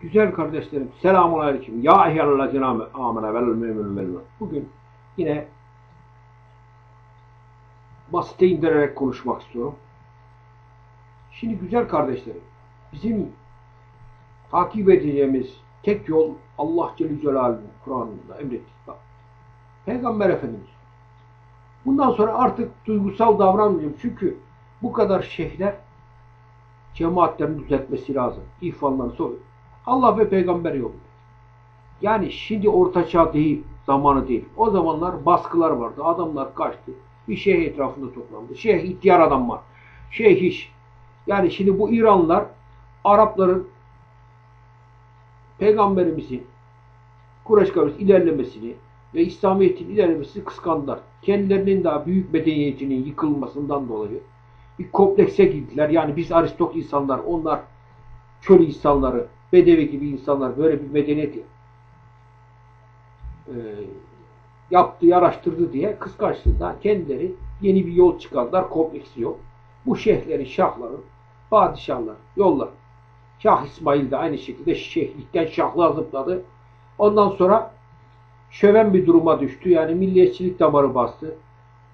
Güzel kardeşlerim, selamun aleyküm. Ya eyyallezine amene vel mümin vel Bugün yine basite indirerek konuşmak istiyorum. Şimdi güzel kardeşlerim, bizim takip edeceğimiz tek yol Allah Celle Celaluhu'nun Kur'an'ında emrettik. Bak. Peygamber Efendimiz. Bundan sonra artık duygusal davranmayacağım. Çünkü bu kadar şeyhler cemaatlerin düzeltmesi lazım. İhvanları soruyor. Allah ve peygamber yolu. Yani şimdi orta çağ değil, zamanı değil. O zamanlar baskılar vardı. Adamlar kaçtı. Bir şeyh etrafında toplandı. Şeyh ihtiyar adam var. Şeyh iş. Yani şimdi bu İranlılar Arapların peygamberimizin Kureyş kabilesi ilerlemesini ve İslamiyet'in ilerlemesini kıskandılar. Kendilerinin daha büyük medeniyetinin yıkılmasından dolayı bir komplekse girdiler. Yani biz aristok insanlar, onlar çöl insanları, bedevi gibi insanlar böyle bir medeniyet e, yaptı, yaraştırdı diye kıskançlığından kendileri yeni bir yol çıkardılar, kompleksi yol. Bu şeyhlerin, şahların, padişahlar, yollar. Şah İsmail de aynı şekilde şeyhlikten şahlığa zıpladı. Ondan sonra şöven bir duruma düştü. Yani milliyetçilik damarı bastı.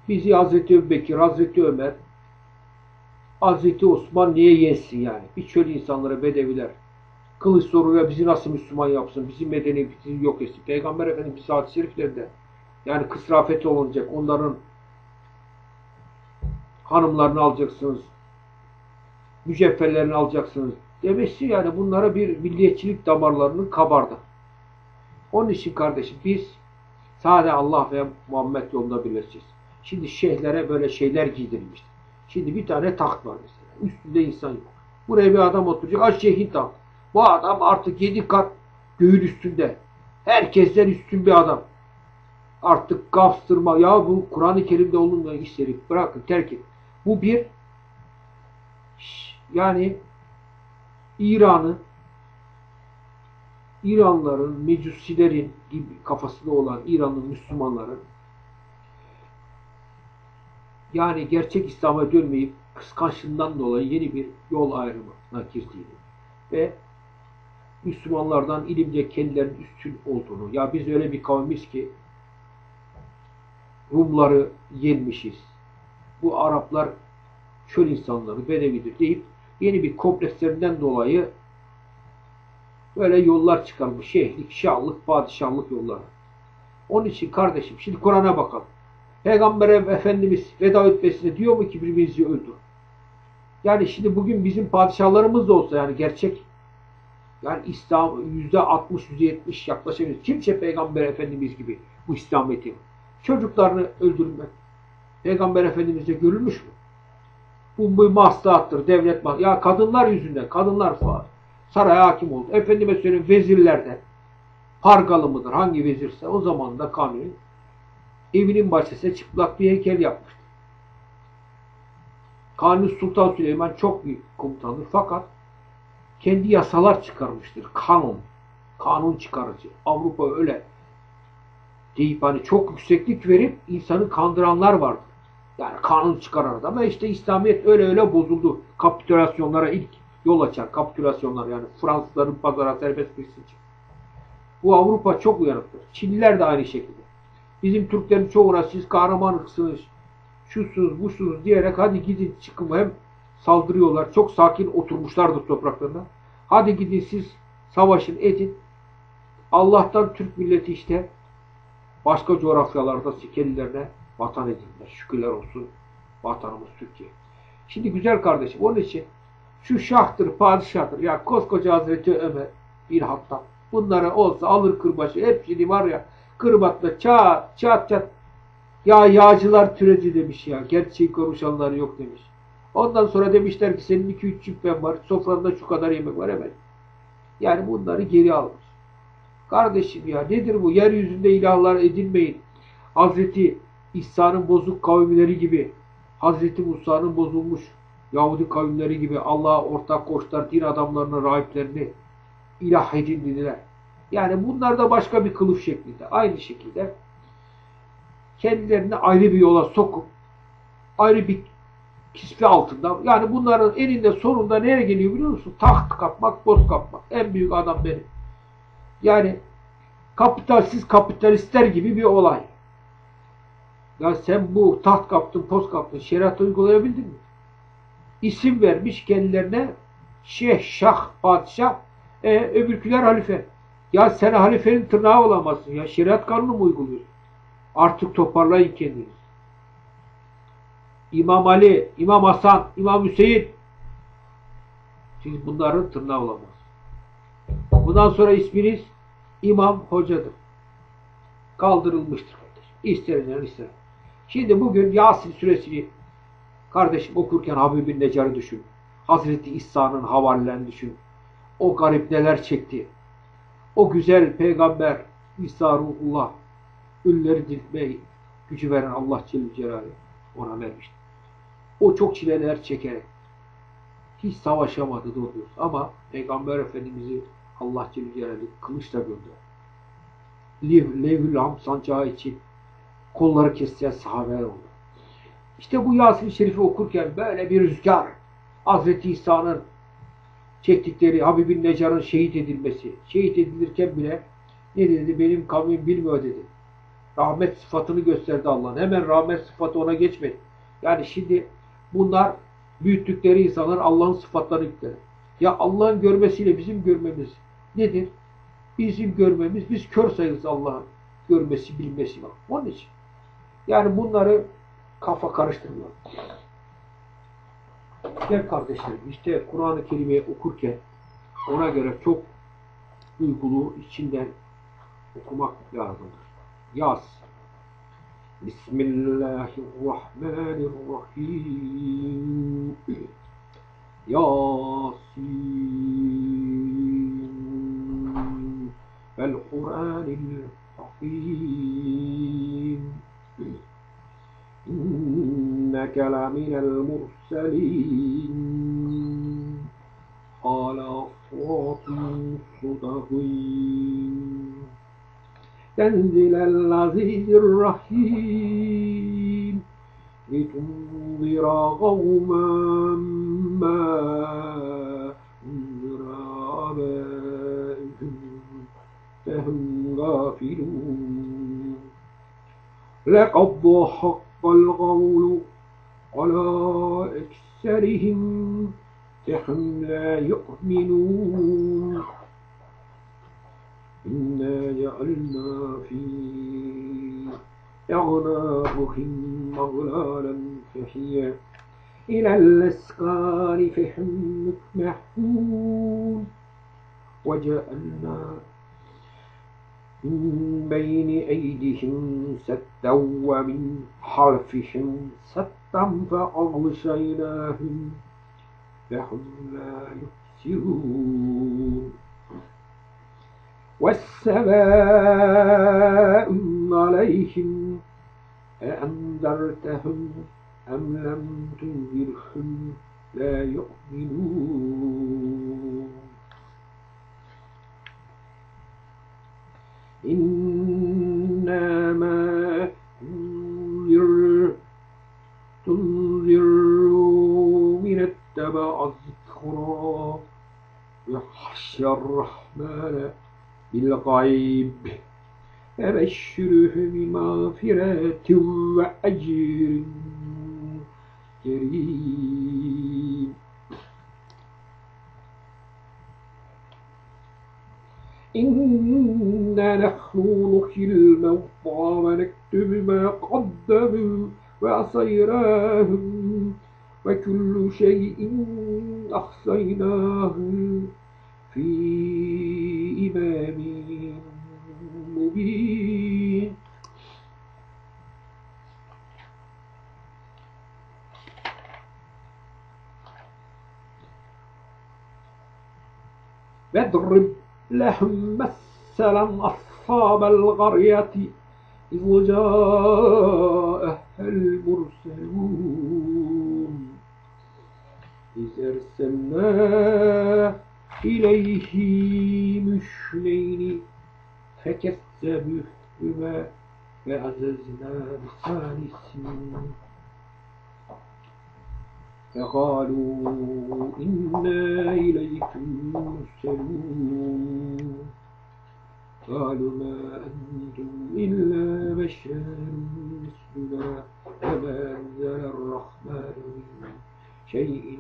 Bizi Hazreti Ebubekir, Hazreti Ömer, Hazreti Osman niye yensin yani? Bir çöl insanları, bedeviler. Kılıç soruyor bizi nasıl Müslüman yapsın? Bizim medeniyetimizi yok etsin. Peygamber Efendimiz hadis-i yani kısrafeti olacak. Onların hanımlarını alacaksınız. Mücevherlerini alacaksınız. Demesi yani bunlara bir milliyetçilik damarlarının kabardı. Onun için kardeşim biz sadece Allah ve Muhammed yolunda birleşeceğiz. Şimdi şeyhlere böyle şeyler giydirilmiştir. Şimdi bir tane taht var mesela. Üstünde insan yok. Buraya bir adam oturacak. Aç şeyhin taht. Bu adam artık yedi kat göğün üstünde. Herkesten üstün bir adam. Artık kaptırma. Ya bu Kur'an-ı Kerim'de olunmayan işleri bırakın terk et. Bu bir yani İran'ın İranlıların, mecusilerin gibi kafasında olan İran'ın Müslümanların yani gerçek İslam'a dönmeyip kıskançlığından dolayı yeni bir yol ayrımına girdiğini ve Müslümanlardan ilimce kendilerinin üstün olduğunu, ya biz öyle bir kavmiz ki Rumları yenmişiz. Bu Araplar çöl insanları, bedevidir deyip yeni bir komplekslerinden dolayı böyle yollar çıkarmış. Şehlik, şahlık, padişahlık yolları. Onun için kardeşim şimdi Kur'an'a bakalım. Peygamber Efendimiz veda etmesine diyor mu ki birbirinizi öldür? Yani şimdi bugün bizim padişahlarımız da olsa yani gerçek yani İslam yüzde 60 yüzde 70 yaklaşabilir. Kimse Peygamber Efendimiz gibi bu İslamiyeti çocuklarını öldürmek Peygamber Efendimiz'e görülmüş mü? Bu bir maslahattır. Devlet maslahatı. Ya kadınlar yüzünden. Kadınlar falan. Saraya hakim oldu. Efendime söyleyeyim vezirlerden. Pargalı mıdır? Hangi vezirse o zaman da kanuni evinin bahçesine çıplak bir heykel yapmıştı. Kanuni Sultan Süleyman çok büyük komutandır. Fakat kendi yasalar çıkarmıştır. Kanun. Kanun çıkarıcı. Avrupa öyle deyip hani çok yükseklik verip insanı kandıranlar vardı. Yani kanun çıkarırdı ama işte İslamiyet öyle öyle bozuldu. Kapitülasyonlara ilk yol açar. Kapitülasyonlar yani Fransızların pazara serbest girsin için. Bu Avrupa çok uyanıktır. Çinliler de aynı şekilde. Bizim Türklerin çoğuna siz kahramanlıksınız, şusunuz, busunuz diyerek hadi gidin çıkın hem saldırıyorlar. Çok sakin oturmuşlardır topraklarında. Hadi gidin siz savaşın edin. Allah'tan Türk milleti işte başka coğrafyalarda sikellerine vatan edindiler. Şükürler olsun vatanımız Türkiye. Şimdi güzel kardeşim onun için şu şahtır, padişahtır. Ya koskoca Hazreti Ömer bir hatta bunlara olsa alır kırbaçı hepsini var ya kırbatla çat çat çat ya yağcılar türeci demiş ya. Gerçeği konuşanlar yok demiş. Ondan sonra demişler ki senin iki üç cübben var. Sofranda şu kadar yemek var hemen. Yani bunları geri almış. Kardeşim ya nedir bu? Yeryüzünde ilahlar edinmeyin. Hazreti İsa'nın bozuk kavimleri gibi, Hazreti Musa'nın bozulmuş Yahudi kavimleri gibi Allah'a ortak koşlar, din adamlarını, rahiplerini ilah edindiler. Yani bunlar da başka bir kılıf şeklinde. Aynı şekilde kendilerini ayrı bir yola sokup ayrı bir kisve altında. Yani bunların eninde sonunda nereye geliyor biliyor musun? Taht kapmak, boz kapmak. En büyük adam benim. Yani kapitalsiz kapitalistler gibi bir olay. Ya sen bu taht kaptın, poz kaptın, şeriat uygulayabildin mi? İsim vermiş kendilerine şeyh, şah, padişah, e, öbürküler halife. Ya sen halifenin tırnağı olamazsın ya. Şeriat kanunu mu uyguluyorsun? Artık toparlayın kendinizi. İmam Ali, İmam Hasan, İmam Hüseyin siz bunların tırnağı olamazsınız. Bundan sonra isminiz İmam Hocadır. Kaldırılmıştır kardeşim. İster ister. Şimdi bugün Yasin suresini kardeşim okurken Habibin Necar'ı düşün. Hazreti İsa'nın havarilerini düşün. O garip neler çekti. O güzel peygamber İsa Ruhullah ülleri diriltmeyi gücü veren Allah Celle Celaluhu ona vermişti. O çok çileler çekerek hiç savaşamadı doğrusu. Ama Peygamber Efendimiz'i Allah Celle Celaluhu kılıçla gönderdi. Lev, Levhül Ham sancağı için kolları kesilen sahabeler oldu. İşte bu Yasin-i Şerif'i okurken böyle bir rüzgar Hazreti İsa'nın çektikleri Habibin Necar'ın şehit edilmesi. Şehit edilirken bile ne dedi? Benim kavmim bilmiyor dedi. Rahmet sıfatını gösterdi Allah'ın. Hemen rahmet sıfatı ona geçmedi. Yani şimdi bunlar büyüttükleri insanlar Allah'ın sıfatlarını yükler. Ya Allah'ın görmesiyle bizim görmemiz nedir? Bizim görmemiz, biz kör sayılırız Allah'ın görmesi, bilmesi var. Onun için. Yani bunları kafa karıştırmıyor. Gel kardeşlerim, işte Kur'an-ı Kerime'yi okurken ona göre çok duygulu içinden okumak lazımdır. ياس. بسم الله الرحمن الرحيم. ياسين. فالقرآن الحكيم. إنك لمن المرسلين. قال صراط مستقيم. تنزل العزيز الرحيم. لتنذر قوما ما أنذر آبائهم فهم غافلون. لقد حق القول على أكثرهم فهم لا يؤمنون. إنا جعلنا في أعناقهم أغلالا فهي إلى الأسقان فهم مكمحون وجعلنا من بين أيديهم ستا ومن خلفهم ستا فأغشيناهم. فهم لا يبصرون والسماء عليهم أأنذرتهم أم لم تنذرهم؟ لا يؤمنون. إنما تنذر تنذر من اتبع الذكرى يخشى الرحمن بالغيب فبشره بمغفرة وأجر كريم. إنا نحن نحيي الموتى ونكتب ما قدموا وعصيناهم وكل شيء أحصيناه في إمام مبين. واضرب لهم مثلا أصحاب القرية إذ جاءها المرسلون. إذ أرسلنا إليهم اثنين فكذبوهما فعززنا بثالث فقالوا إنا إليكم مرسلون قالوا ما أنتم إلا بشر مثلنا وما أنزل الرحمن من شيء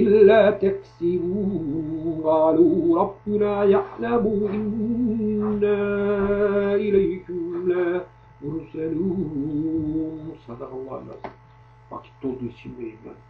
إلا تكسبوا. قالوا ربنا يعلم إنا إليكم لا مرسلون صدق الله العظيم. Vakit olduğu için ben.